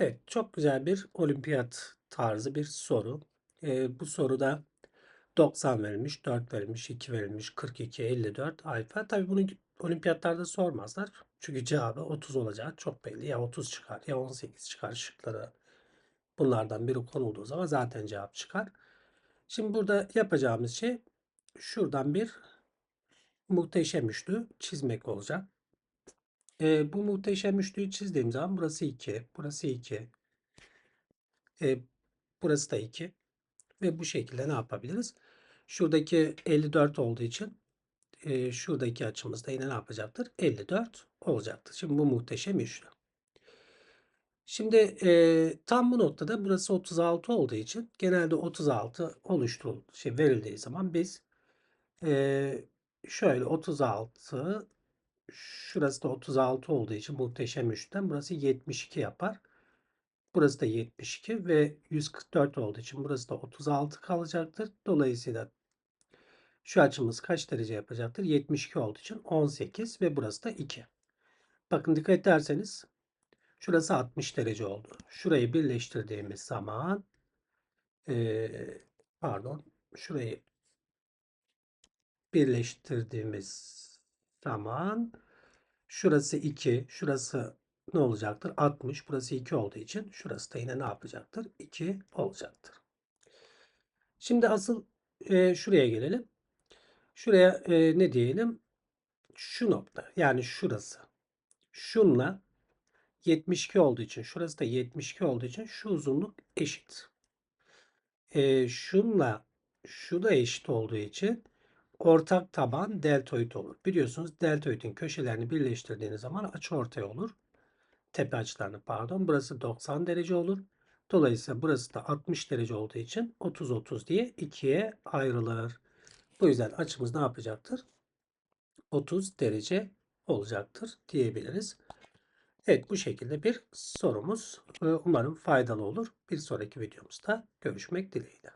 Evet, çok güzel bir olimpiyat tarzı bir soru. Eee, bu soruda 90 verilmiş, 4 verilmiş, 2 verilmiş, 42, 54 alfa. Tabii bunu olimpiyatlarda sormazlar. Çünkü cevabı 30 olacağı çok belli. Ya 30 çıkar ya 18 çıkar şıkları. Bunlardan biri konulduğu zaman zaten cevap çıkar. Şimdi burada yapacağımız şey şuradan bir muhteşem üçlü çizmek olacak. Eee, bu muhteşem üçlüyü çizdiğim zaman burası 2, burası 2, eee, burası da 2 ve bu şekilde ne yapabiliriz? Şuradaki 54 olduğu için eee, şuradaki açımız da yine ne yapacaktır? 54 olacaktır. Şimdi bu muhteşem üçlü. Şimdi eee, tam bu noktada burası 36 olduğu için genelde 36 oluşturul şey verildiği zaman biz eee, şöyle 36 şurası da 36 olduğu için muhteşem üçlüden burası 72 yapar. Burası da 72 ve 144 olduğu için burası da 36 kalacaktır. Dolayısıyla şu açımız kaç derece yapacaktır? 72 olduğu için 18 ve burası da 2. Bakın dikkat ederseniz şurası 60 derece oldu. Şurayı birleştirdiğimiz zaman pardon şurayı birleştirdiğimiz zaman şurası 2, şurası ne olacaktır? 60. Burası 2 olduğu için şurası da yine ne yapacaktır? 2 olacaktır. Şimdi asıl e, şuraya gelelim. Şuraya e, ne diyelim? Şu nokta yani şurası. Şunla 72 olduğu için şurası da 72 olduğu için şu uzunluk eşit. E, şunla şu da eşit olduğu için ortak taban deltoid olur. Biliyorsunuz deltoidin köşelerini birleştirdiğiniz zaman açıortay olur. Tepe açılarını pardon. Burası 90 derece olur. Dolayısıyla burası da 60 derece olduğu için 30-30 diye ikiye ayrılır. Bu yüzden açımız ne yapacaktır? 30 derece olacaktır diyebiliriz. Evet bu şekilde bir sorumuz. Umarım faydalı olur. Bir sonraki videomuzda görüşmek dileğiyle.